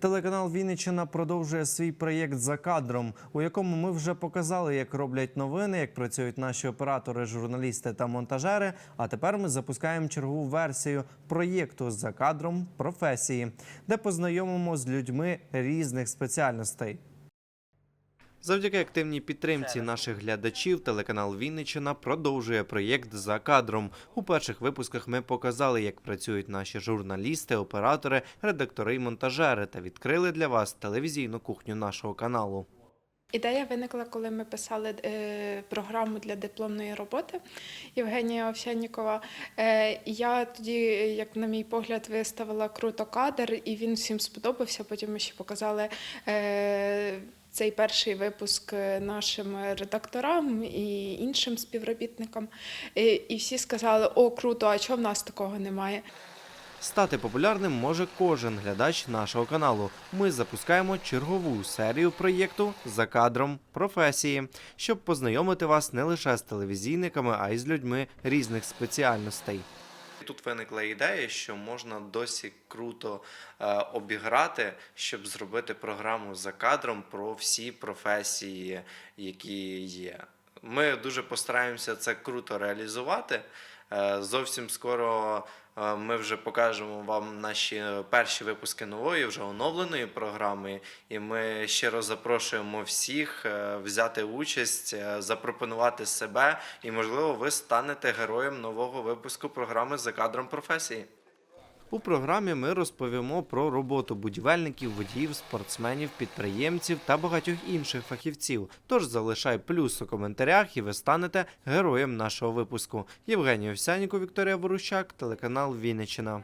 Телеканал Вінниччина продовжує свій проєкт за кадром, у якому ми вже показали, як роблять новини, як працюють наші оператори, журналісти та монтажери. А тепер ми запускаємо чергову версію проєкту за кадром професії, де познайомимо з людьми різних спеціальностей. Завдяки активній підтримці наших глядачів, телеканал Вінниччина продовжує проєкт за кадром. У перших випусках ми показали, як працюють наші журналісти, оператори, редактори і монтажери, та відкрили для вас телевізійну кухню нашого каналу. Ідея виникла, коли ми писали е, програму для дипломної роботи Євгенія Овсяннікова. Е, я тоді, як на мій погляд, виставила круто кадр, і він всім сподобався. Потім ми ще показали. Е, цей перший випуск е, нашим редакторам і іншим співробітникам. І, і всі сказали: О, круто, а чого в нас такого немає? Стати популярним може кожен глядач нашого каналу. Ми запускаємо чергову серію проєкту за кадром професії, щоб познайомити вас не лише з телевізійниками, а й з людьми різних спеціальностей. Тут виникла ідея, що можна досі круто е, обіграти, щоб зробити програму за кадром про всі професії, які є. Ми дуже постараємося це круто реалізувати. Е, Зовсім скоро е, ми вже покажемо вам наші перші випуски нової, вже оновленої програми. І ми щиро запрошуємо всіх е, взяти участь, запропонувати себе, і, можливо, ви станете героєм нового випуску програми за кадром професії. У програмі ми розповімо про роботу будівельників, водіїв, спортсменів, підприємців та багатьох інших фахівців. Тож залишай плюс у коментарях, і ви станете героєм нашого випуску. Євгеній Овсяніко, Вікторія Ворущак, телеканал Вінниччина.